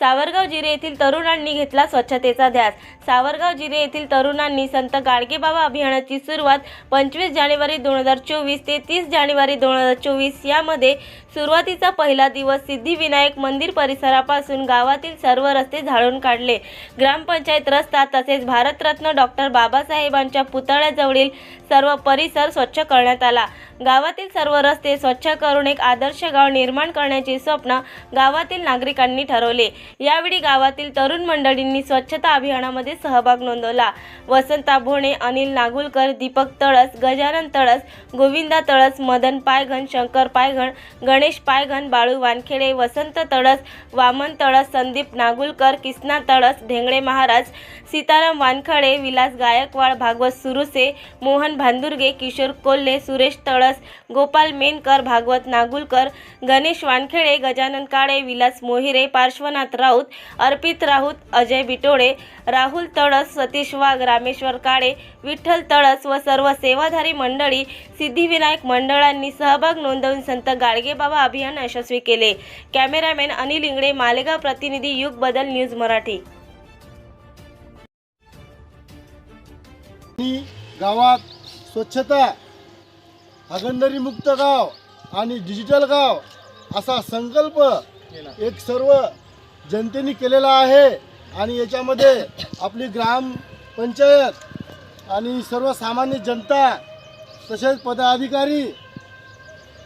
सावरगाव जिरे येथील तरुणांनी घेतला स्वच्छतेचा ध्यास. सावरगाव जिरे येथील तरुणांनी संत गाडगेबाबा अभियानाची सुरुवात पंचवीस जानेवारी दोन हजार चोवीस ते तीस जानेवारी दोन हजार चोवीस यामध्ये सुरुवातीचा पहिला दिवस सिद्धिविनायक मंदिर परिसरापासून गावातील सर्व रस्ते झाडून काढले. ग्रामपंचायत रस्ता तसेच भारतरत्न डॉक्टर बाबासाहेबांच्या पुतळ्याजवळील सर्व परिसर स्वच्छ करण्यात आला. गावातील सर्व रस्ते स्वच्छ करून एक आदर्श गाव निर्माण करण्याचे स्वप्न गावातील नागरिकांनी ठरवले. यावेळी गावातील तरुण मंडळींनी स्वच्छता अभियानामध्ये सहभाग नोंदवला. वसंत भोणे अनिल नागुलकर दीपक तळस गजानन तळस गोविंदा तळस मदन पायघन शंकर पायघन गणेश पायघन बाळू वानखेडे वसंत तळस वामन तळस संदीप नागुलकर किसना तळस ढेंगळे महाराज सीताराम वानखडे विलास गायकवाड भागवत सुरुसे मोहन भांदुर्गे किशोर कोल्हे सुरेश तळस गोपाल मेनकर भागवत नागुलकर गणेश वानखेडे गजानन काळे विलास मोहिरे पार्श्वनाथ राऊत अर्पित राऊत अजय बिटोडे राहुल तळस सतीश वाघ रामेश्वर काळे विठ्ठल तळस व सर्व सेवाधारी मंडळी सिद्धिविनायक मंडळांनी सहभाग नोंदवून संत गाडगेबाबा अभियान यशस्वी केले. कॅमेरामॅन अनिल इंगडे मालेगाव प्रतिनिधी युग बदल न्यूज मराठी. गावात स्वच्छता हागंदरी मुक्त गाव आणि डिजिटल गाव असा संकल्प एक सर्व जनतेने केलेला आहे आणि याच्यामध्ये आपली ग्रामपंचायत आणि सर्वसामान्य जनता तसेच पदाधिकारी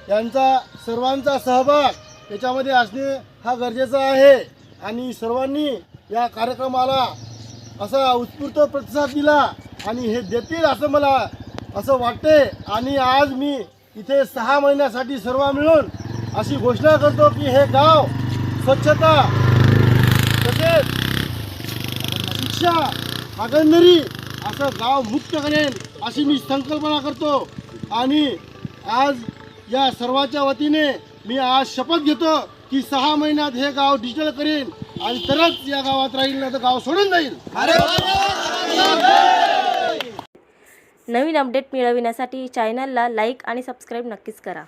यांचा सर्वांचा सहभाग याच्यामध्ये असणे हा गरजेचा आहे. आणि सर्वांनी या कार्यक्रमाला असा उत्स्फूर्त प्रतिसाद दिला आणि हे देतील असं मला असं वाटते. आणि आज मी इथे सहा महिन्यासाठी सर्व मिळून अशी घोषणा करतो की हे गाव स्वच्छता तसेच शिक्षा हागंदरी असं गाव मुक्त करेन अशी मी संकल्पना करतो. आणि आज या सर्वाच्या वतीने मी आज शपथ घेतो की सहा महिन्यात हे गाव डिजिटल करेन आणि तरच या गावात राहील नाही तर गाव सोडून जाईल. नवीन अपडेट मिळविण्यासाठी चॅनलला लाईक आणि सबस्क्राईब नक्कीच करा.